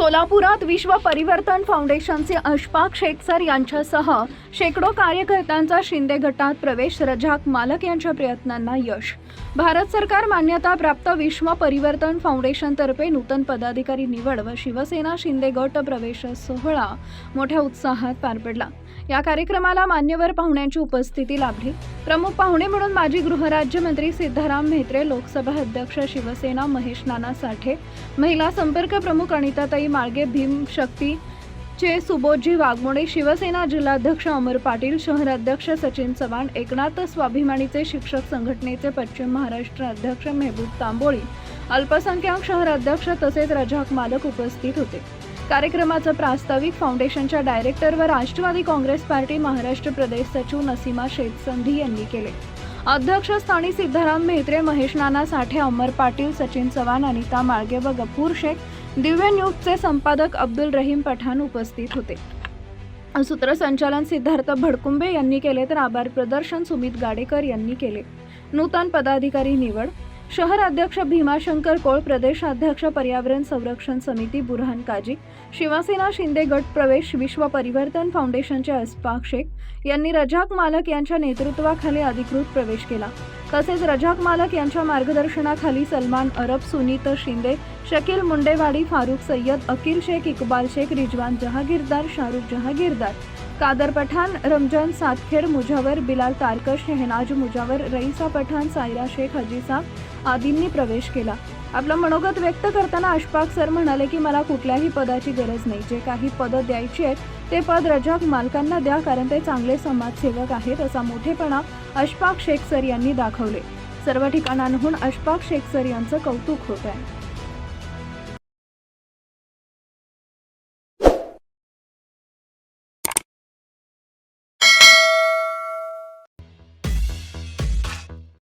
सोलापुरात विश्व परिवर्तन फाउंडेशनचे अशफाक शेखसर यांच्यासह शेकडो कार्यकर्त्यांचा शिंदे गटात प्रवेश रजाक मालक यांच्या प्रयत्नांना यश. भारत सरकार मान्यता प्राप्त विश्व परिवर्तन फाउंडेशनतर्फे नूतन पदाधिकारी निवड व शिवसेना शिंदे गट प्रवेश सोहळा मोठ्या उत्साहात पार पडला. या कार्यक्रमाला मान्यवर पाहुण्यांची उपस्थिती लाभली. प्रमुख पाहुणे म्हणून माजी गृहराज्यमंत्री सिद्धाराम म्हेत्रे लोकसभा अध्यक्ष शिवसेना महेश नाना साठे महिला संपर्क प्रमुख अनिताताई माळगे भीम शक्ती चे सुबोधजी वाघमोडे शिवसेना जिल्हाध्यक्ष अमर पाटील शहराध्यक्ष सचिन चव्हाण एकनाथ स्वाभिमानीचे शिक्षक संघटनेचे पश्चिम महाराष्ट्र अध्यक्ष मेहबूब तांबोळी अल्पसंख्याक शहराध्यक्ष तसेच रजाक मालक उपस्थित होते. कार्यक्रमाचं प्रास्ताविक फाउंडेशनच्या डायरेक्टर व राष्ट्रवादी काँग्रेस पार्टी महाराष्ट्र प्रदेश सचिव नसीमा शेख संधी यांनी केले. अध्यक्षस्थानी सिद्धाराम मेहत्रे महेश नाना साठे अमर पाटील सचिन चव्हाण अनिता माळगे व गफूर शेख दिव्य न्यूजचे संपादक अब्दुल रहीम पठाण उपस्थित होते. सूत्रसंचालन सिद्धार्थ भडकुंबे यांनी केले तर आभार प्रदर्शन सुमित गाडेकर यांनी केले. नूतन पदाधिकारी निवड शहर अध्यक्ष भीमाशंकर कोळ प्रदेशाध्यक्ष पर्यावरण संरक्षण समिती बुरहान काजी शिवसेना शिंदे गट प्रवेश विश्व परिवर्तन फाउंडेशनचे अस्पाक शेख यांनी रजाक मालक यांच्या नेतृत्वाखाली अधिकृत प्रवेश केला. तसेच रजाक मालक यांच्या मार्गदर्शनाखाली सलमान अरब सुनीत शिंदे शकील मुंडेवाडी फारुख सय्यद अकील शेख इकबाल शेख रिजवान जहागीरदार शाहरुख जहागीरदार कादर पठाण रमजान सातखेड मुजावर बिलाल तारकश शेहनाज मुजावर रईसा पठाण सायरा शेख हजीसा आदींनी प्रवेश केला. आपलं मनोगत व्यक्त करताना अशफाक सर म्हणाले की मला कुठल्याही पदाची गरज नाही. जे काही पदं द्यायची आहेत ते पद रजाक मालकांना द्या कारण ते चांगले समाजसेवक आहेत असा मोठेपणा अशफाक शेख सर यांनी दाखवले. सर्व ठिकाणांहून अशफाक शेख सर यांचं कौतुक होत आहे